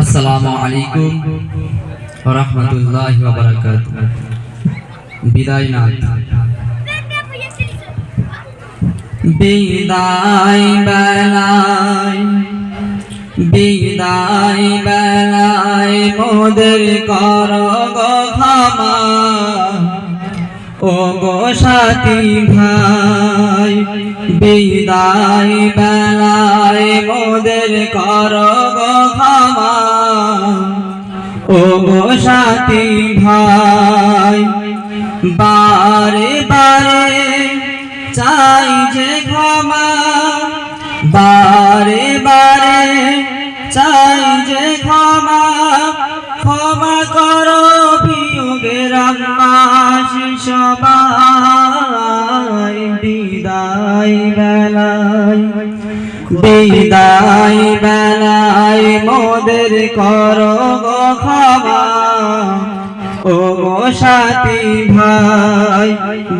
আসসালামু আলাইকুম রহমতুল্লাহ বারাকাত বিদায় নাথ বিদায় বেলায় বিদায় বেলায় মোদের কর গো ক্ষমা। ও গো ভাই, বিদায় বেলায় মোদের কর গো ও গো ভাই, বারে বারে চাই যে ক্ষমা। বারে বারে চাই সবাই বিদায় বেলায় বিদায় বেলায় মোদের করো গো ও গো সাথী ভাই,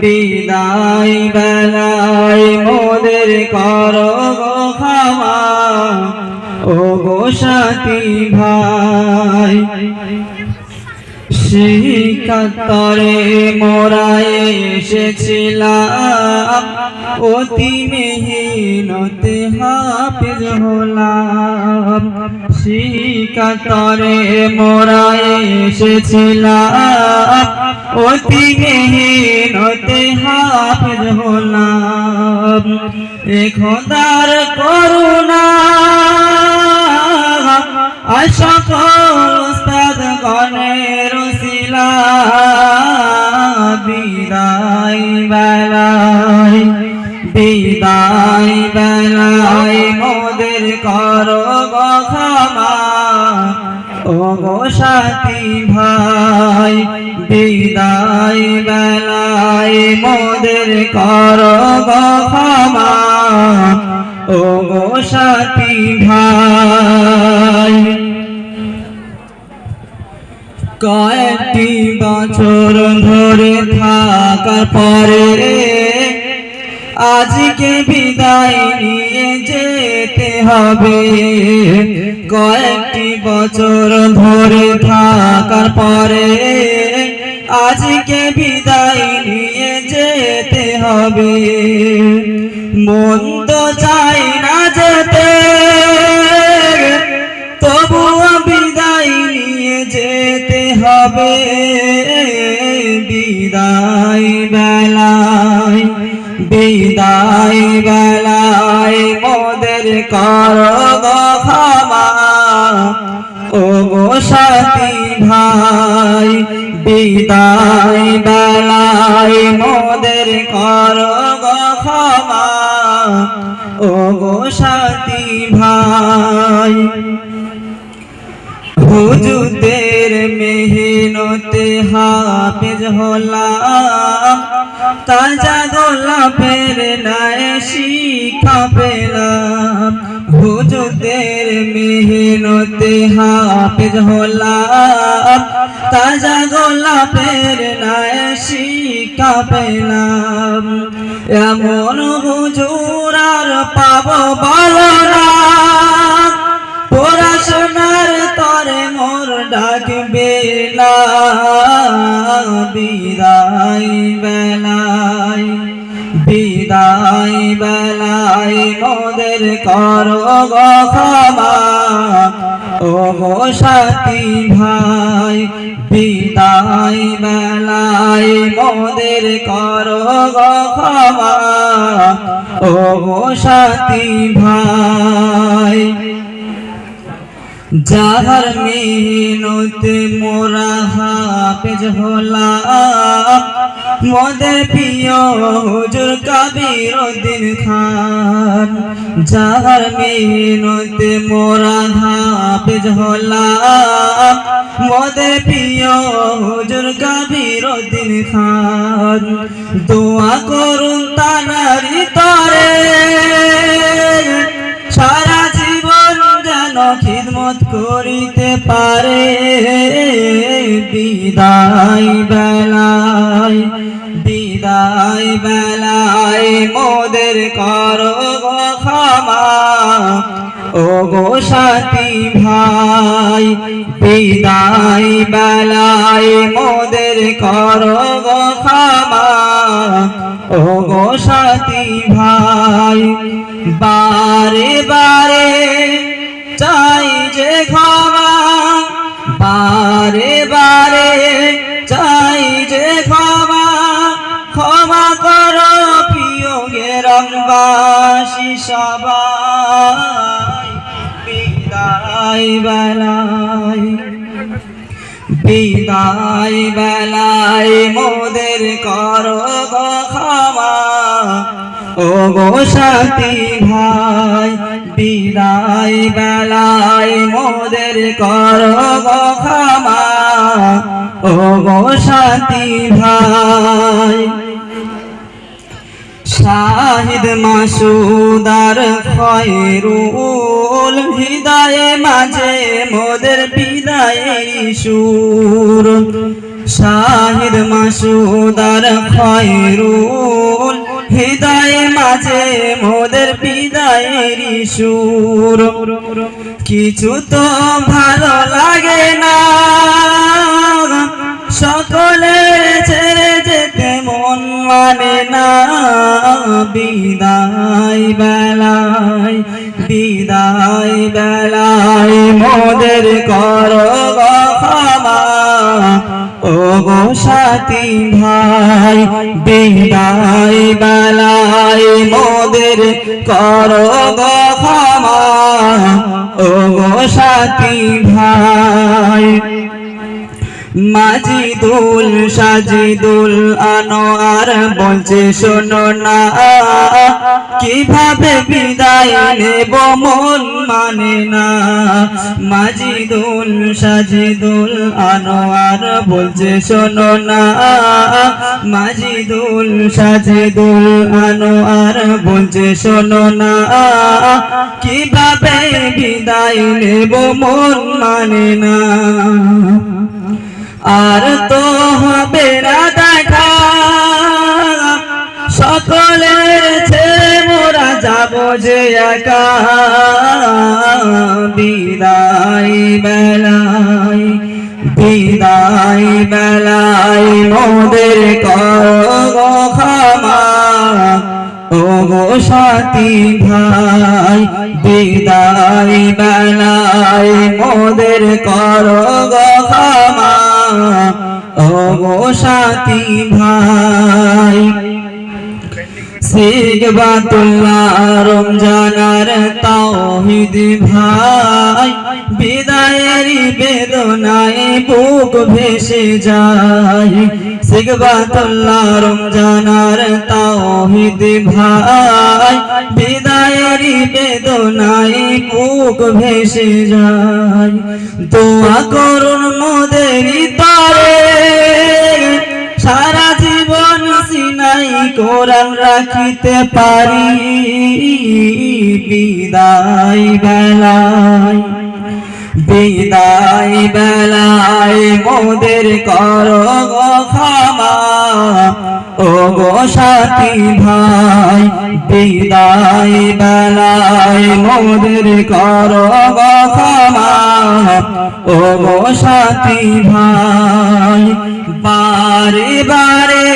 বিদায় বেলায় মোদের করো গো ও গো সাথী ভাই শিকাতরে মোরা এসেছিলাম। অতি মেহনতে হাফিজ হলাম। শিকাতরে মোরা এসেছিলাম। অতি মেহনতে হাফিজ হলাম। এ খোদার করুণা। আশকল বিদায় বেলায় মোদের কর ক্ষমা। ও সাথী ভাই, কয়েকটি বছর ধরে থাকার পরে আজকে বিদায় নিয়ে যেতে হবে। কয়েকটি বছর ধরে থাকার পরে আজকে বিদায় নিয়ে যেতে হবে। মন তো চাই না যেতে, তবুও বিদায় নিয়ে যেতে হবে। বিদায় বেলায় বিদায় বেলায় মোদের কর ক্ষমা। ও সাথী ভাই বিদায় বেলায় মোদের কর ক্ষমা। ও গো সাথী ভাই হুজুদের মেহনতে হাফিজ হলাম। তাজা গোলাপের নাই শিখা পেলাম। হুজুদের মেহনতে হাফিজ হলাম, তাজা গোলাপের নাই শিখা পেলাম এমন হুজুর পাবো বলো না। পড়াশোনার তরে মোর ডাকবে না বিদায় বেলায়, বিদায় বেলায় মোদের করো গো ও গো ভাই, বিদায় বেলায় মোদের করো গো ও গো ভাই যাহার মেহনতে মোরা হাফেজ হলাম। মদের প্রিয় হুজুর কাবির দিন খান। যাহার মেহনতে মোরা হাফেজ হলাম। মদের প্রিয় হুজুর কাবির দিন খান। দোয়া করুন তানারি তরে। সারা খিদমত করিতে পারে। বিদায় বেলায় বিদায় বেলায় মোদের করো ও গো সাথী ভাই, বিদায় বেলায় মোদের কর ক্ষমা। ও গো সাথী ভাই ক্ষমা করো প্রিয় গেরমবাসী সবাই। বিদায় বেলায় বিদায় বেলায় মোদের করো ক্ষমা। ও গো ভাই, বিদায় বেলায় মোদের করো গো ক্ষমা। ও গো সাথী ভাই, শাহিদ মাসুদার খয়রুল হৃদয়ে মাঝে মোদের বিদায়ের সুর। শাহিদ মাসুদার খয়রুল হৃদয়ে মাঝে মোদের বিদায়ের সুর। কিছু তো ভালো লাগে না। সকলে ছেড়ে যেতে মন মানে না। বিদায় বেলায় বিদায় বেলায় মোদের কর সাথী ভাই বিদায় বেলায় মোদের কর ক্ষমা। সাথী ভাই মাজিদুল, সাজিদুল, আনোয়ার বলছে, শোনো না, কীভাবে বিদায় নেব মন মানে না? মাজিদুল, সাজিদুল, আনোয়ার বলছে, শোনো না, মাজিদুল, সাজিদুল, আনোয়ার বলছে, শোনো না, কীভাবে বিদায় নেব মন মানে না? আর তো হবে না দেখা। সকলের ছেড়ে মোরা যাব যে একা। বিদায় বেলায় বিদায় বেলায় মোদের ক্ষমা ও গো সাথী ভাই, বিদায় বেলায় মোদের কর ও সাথী ভাই। সিগবাতুল্লাহ রমজানার তাওহিদ ভাই। বিদায়ের বেদনায় বুক ভেসে যায়। সিগবাতুল্লাহ রমজানার তাওহিদ ভাই বিদায়ের বেদনায় বুক ভেসে যায়। দোয়া করুন মোদেরই তারে, সারা জীবন সিনাই কোরআন রাখিতে পারি। বিদায় বেলায়। বিদায় বেলায় মোদের কর ক্ষমা। ও গো সাথী ভাই, বিদায় বেলায় মোদের কর ক্ষমা। ও গো সাথী ভাই, বারে বারে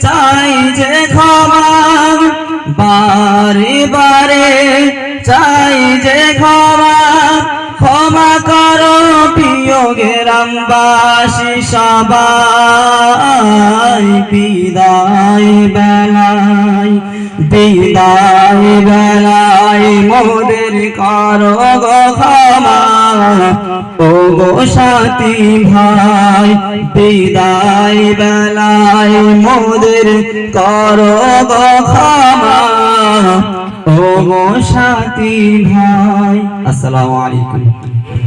চাই যে ক্ষমা। বারে বারে চাই যে ক্ষমা। গ্রামবাসী সবাই বিদায় বেলায় বিদায় বেলায় মোদের করো ও গো সাথী ভাই, বিদায় বেলায় মোদের করো গো ও গো ভাই, আসসালামু আলাইকুম।